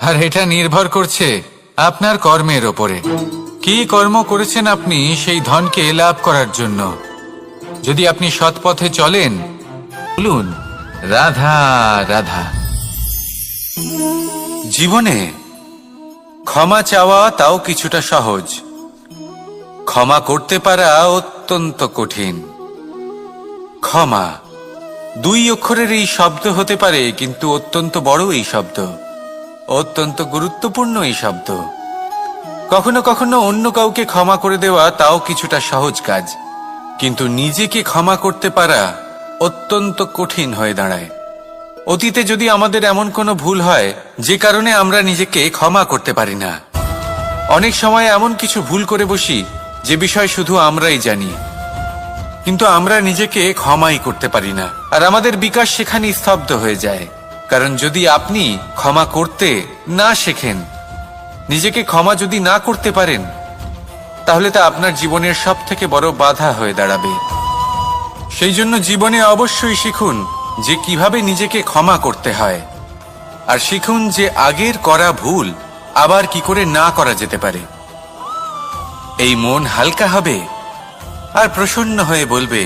আর এটা নির্ভর করছে আপনার কর্মের ওপরে। কি কর্ম করেছেন আপনি সেই ধনকে লাভ করার জন্য? যদি আপনি সৎ পথে চলেন, বলুন, রাধা রাধা। জীবনে ক্ষমা চাওয়া তাও কিছুটা সহজ। ক্ষমা করতে পারা অত্যন্ত কঠিন। ক্ষমা দুই অক্ষরের এই শব্দ হতে পারে, কিন্তু অত্যন্ত বড় এই শব্দ। অত্যন্ত গুরুত্বপূর্ণ এই শব্দ। কখনো কখনো অন্য কাউকে ক্ষমা করে দেওয়া তাও কিছুটা সহজ কাজ। কিন্তু নিজেকে ক্ষমা করতে পারা অত্যন্ত কঠিন হয়ে দাঁড়ায়। অতীতে যদি আমাদের এমন কোনো ভুল হয়, যে কারণে আমরা নিজেকে ক্ষমা করতে পারি না। অনেক সময় এমন কিছু ভুল করে বসি, যে বিষয় শুধু আমরাই জানি। কিন্তু আমরা নিজেকে ক্ষমাই করতে পারি না, আর আমাদের বিকাশ সেখানে স্তব্ধ হয়ে যায়। কারণ যদি আপনি ক্ষমা করতে না শেখেন, নিজেকে ক্ষমা যদি না করতে পারেন, তাহলে তা আপনার জীবনের সব থেকে বড় বাধা হয়ে দাঁড়াবে। সেই জন্য জীবনে অবশ্যই শিখুন যে কীভাবে নিজেকে ক্ষমা করতে হয়, আর শিখুন যে আগের করা ভুল আবার কি করে না করা যেতে পারে। এই মন হালকা হবে আর প্রসন্ন হয়ে বলবে,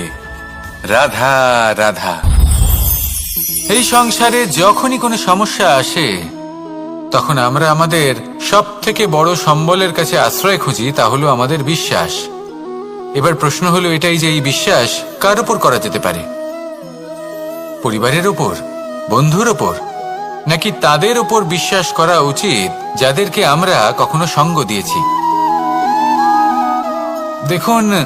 রাধা রাধা। এই সংসারে যখনই কোনো সমস্যা আসে, তখন আমরা আমাদের সব থেকে বড় সম্বলের কাছে আশ্রয় খুঁজি, তা হলো আমাদের বিশ্বাস। এবার প্রশ্ন হলো এটাই যে এই বিশ্বাস কার উপর করা যেতে পারে? পরিবারের উপর? বন্ধুর উপর? নাকি তাদের উপর বিশ্বাস করা উচিত যাদেরকে আমরা কখনো সঙ্গ দিয়েছি? দেখুন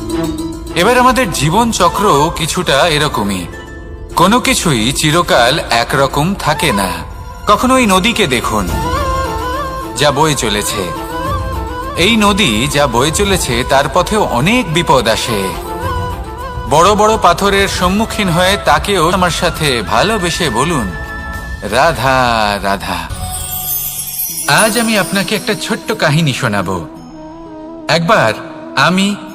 এবার আমাদের জীবন চক্র কিছুটা এরকমই। কোনো কিছুই চিরকাল একরকম থাকে না। কখনো এই নদীকে দেখুন, যা বয়ে চলেছে। এই নদী যা বয়ে চলেছে, তার পথেও অনেক বিপদ আসে। বড় বড় পাথরের সম্মুখীন হয়ে তাকেও আমার সাথে ভালোবেসে বলুন, রাধা রাধা। আজ আমি আপনাকে একটা ছোট্ট কাহিনী শোনাবো। একবার আমি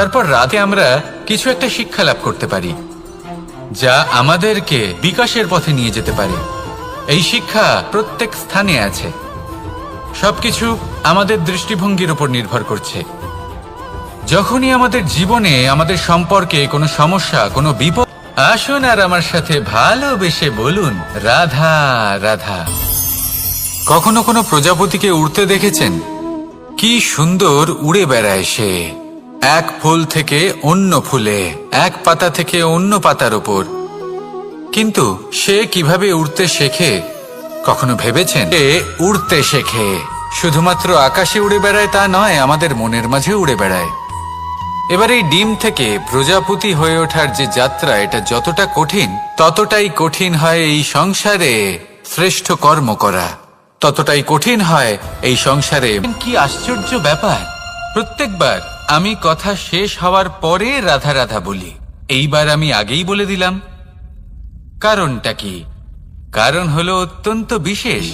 তারপর রাতে আমরা কিছু একটা শিক্ষা লাভ করতে পারি, যা আমাদেরকে বিকাশের পথে নিয়ে যেতে পারে। এই শিক্ষা প্রত্যেক স্থানে আছে। সবকিছু আমাদের দৃষ্টিভঙ্গির উপর নির্ভর করছে। যখনই আমাদের জীবনে আমাদের সম্পর্কে কোনো সমস্যা, কোনো বিপদ, আসুন আর আমার সাথে ভালোবেসে বলুন, রাধা রাধা। কখনো কোনো প্রজাপতিকে উড়তে দেখেছেন? কি সুন্দর উড়ে বেড়ায় সে। এক ফুল থেকে অন্য ফুলে, এক পাতা থেকে অন্য পাতার ওপর কিন্তু সে কীভাবে উড়তে শেখে, কখনো ভেবেছেন? সে উড়তে শেখে। শুধুমাত্র আকাশে উড়ে বেড়ায় তা নয়, আমাদের মনের মাঝে উড়ে বেড়ায়। এবার এই ডিম থেকে প্রজাপতি হয়ে ওঠার যে যাত্রা, এটা যতটা কঠিন, ততটাই কঠিন হয় এই সংসারে শ্রেষ্ঠ কর্ম করা। ততটাই কঠিন হয় এই সংসারে। কি আশ্চর্য ব্যাপার। প্রত্যেকবার আমি কথা শেষ হওয়ার পরে রাধা রাধা বলি, এইবার আমি আগেই বলে দিলাম। কারণটা কি? কারণ হলো অত্যন্ত বিশেষ।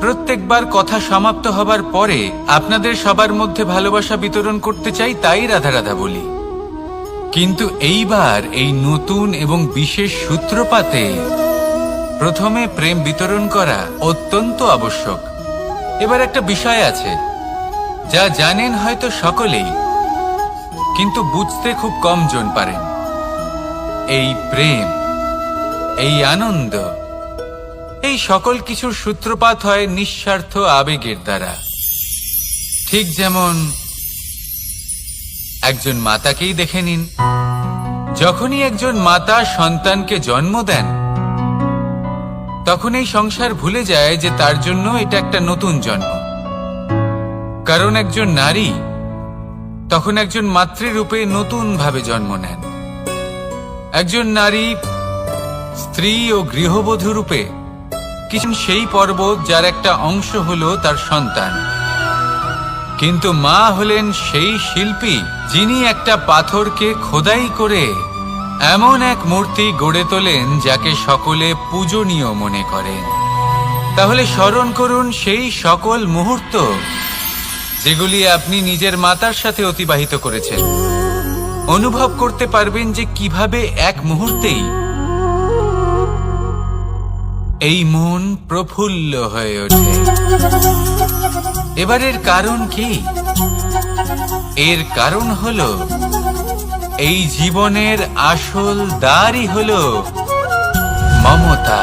প্রত্যেকবার কথা সমাপ্ত হবার পরে আপনাদের সবার মধ্যে ভালোবাসা বিতরণ করতে চাই তাই রাধা রাধা বলি। কিন্তু এইবার এই নতুন এবং বিশেষ সূত্রপাতে প্রথমে প্রেম বিতরণ করা অত্যন্ত আবশ্যক। এবার একটা বিষয় আছে, যা জানেন হয়তো সকলেই কিন্তু বুঝতে খুব কম জন পারেন। এই প্রেম, এই আনন্দ, এই সকল কিছুর সূত্রপাত হয় নিঃস্বার্থ আবেগের দ্বারা। ঠিক যেমন একজন মাতাকেই দেখে নিন, যখনই একজন মাতা সন্তানকে জন্ম দেন, তখন এই সংসার ভুলে যায় যে তার জন্য এটা একটা নতুন জন্ম। কারণ একজন নারী তখন একজন মাতৃরূপে নতুন ভাবে জন্ম নেন। একজন নারী, স্ত্রী ও গৃহবধূ রূপে কিছু সেই পর্বত যার একটা অংশ হলো তার সন্তান। কিন্তু মা হলেন সেই শিল্পী যিনি একটা পাথরকে খোদাই করে এমন এক মূর্তি গড়ে তোলেন যাকে সকলে পূজনীয় মনে করেন। তাহলে স্মরণ করুন সেই সকল মুহূর্ত যেগুলি আপনি নিজের মাতার সাথে অতিবাহিত করেছেন। অনুভব করতে পারবেন যে কীভাবে এক মুহূর্তেই এই মন প্রফুল্ল হয়ে ওঠে। এবারের কারণ কি? এর কারণ হল, এই জীবনের আসল দ্বারই হল মমতা।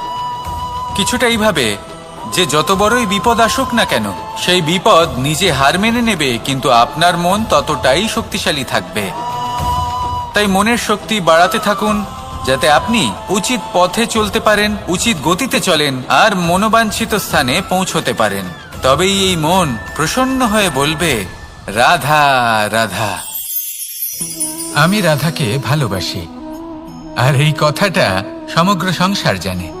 কিছুটা এইভাবে যে যত বড়ই বিপদ আসুক না কেন, সেই বিপদ নিজে হার মেনে নেবে, কিন্তু আপনার মন ততটাই শক্তিশালী থাকবে। তাই মনের শক্তি বাড়াতে থাকুন, যাতে আপনি উচিত পথে চলতে পারেন, উচিত গতিতে চলেন, আর মনোবাঞ্ছিত স্থানে পৌঁছতে পারেন। তবেই এই মন প্রসন্ন হয়ে বলবে, রাধা রাধা। আমি রাধাকে ভালোবাসি, আর এই কথাটা সমগ্র সংসার জানে।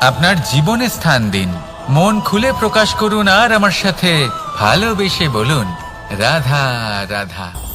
আপনার জীবনে স্থান দিন। মন খুলে প্রকাশ করুন আর আমার সাথে ভালোবেসে বলুন, রাধা রাধা।